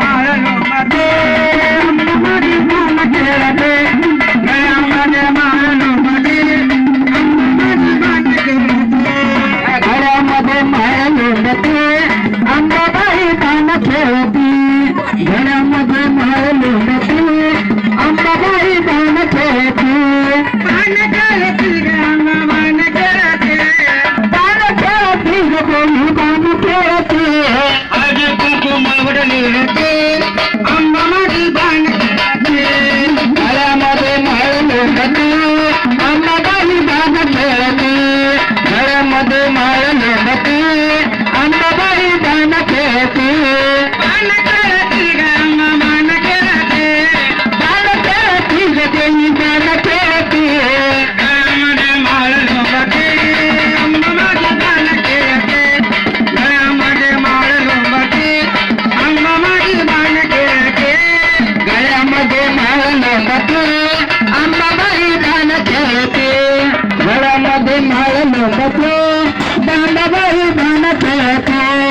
मारनो मथे खेळते अंबाबाई दान खेळते घरामध्ये माळ लोकते दांडाबाई दान खेळते.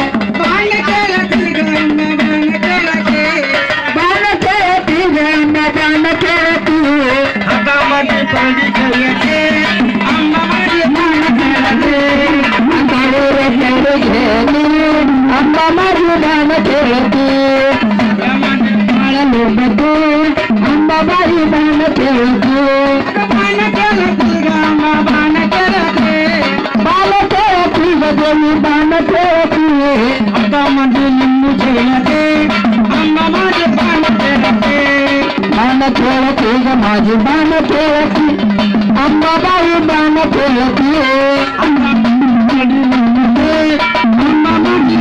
बारी बन के बन के राम, बन के बाल के अपनी बदली बन के अपने दम दिल मुझे दे हम मारे बन के रखे। बन के रखे माजी बन के रखी। अम्मा बारी बन के रखी। अम्मा बन के रखी अम्मा बन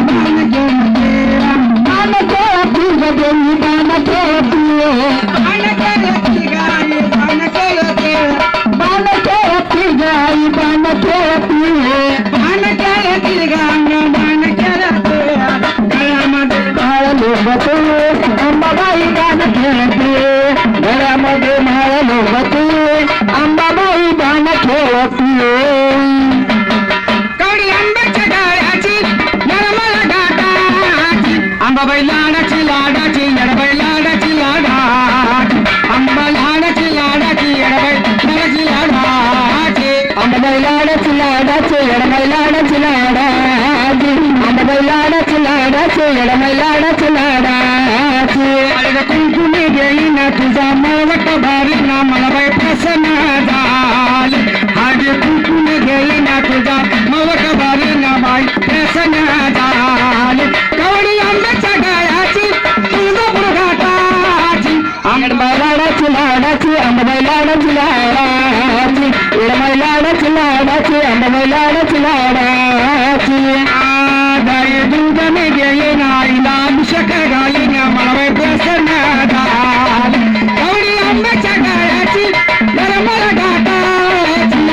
బయలాడచి లాడాచి ఎడబై లాడాచి లాడా అమ్మ లాడచి లాడాచి ఎడబై లాడచి లాడాచి అమ్మ బయలాడచి లాడాచి ఎడబై లాడచి లాడాచి అమ్మ బయలాడచి లాడాచి ఎడబై లాడచి లాడాచి అడగ కుంకుమే గెయిన తుజా మావట భారిన మనబై ప్రసనాదాలి ചിലാടച്ചി അമ്പലാടച്ചിലാടാച്ചി ദുർഗമികയിലായി നാംശകരായി നമ്മളെ പ്രസന്നത ഗൗരി അമ്പച്ചകരാച്ചി നരമലടാട്ടാച്ചി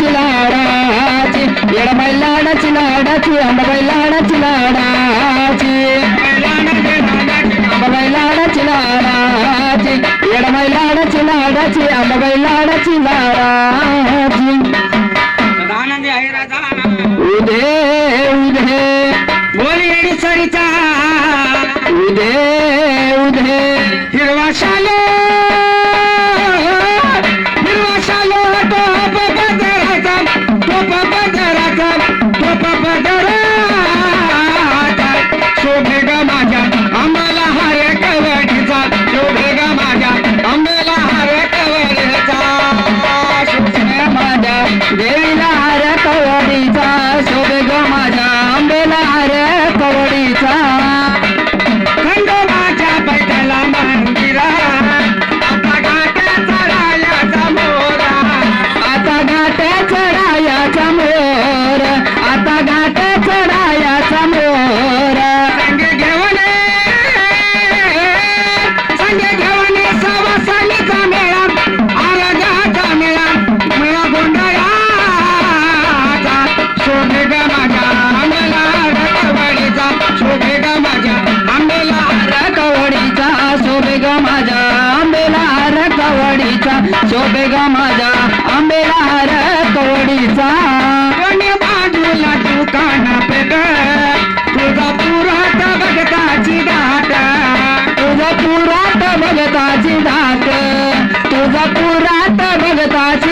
ചിലാടാച്ചി ഇടമല്ലാടച്ചിലാടാച്ചി അമ്പമല്ലാടച്ചിലാടാച്ചി लाडाची आंबाबाई लाडाची लाडाची. उदे उदे. गोळी येडी उदे उदे. हिरवा शालो. रे ग माझ्या आंबेला हर तोडीचा. कोणी बाजूला दुकाना पेग तुझा पुरात भगताची दाट. तुझा पुरात भगताची दाट. तुझा पुरात भगताची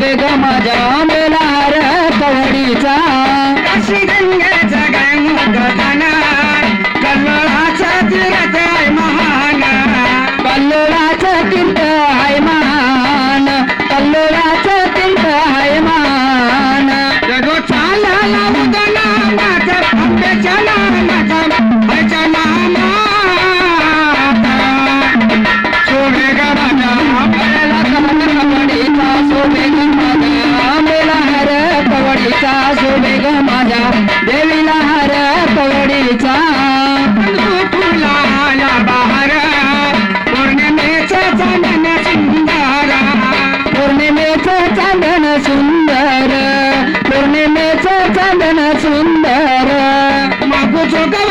देगा जाम tocaba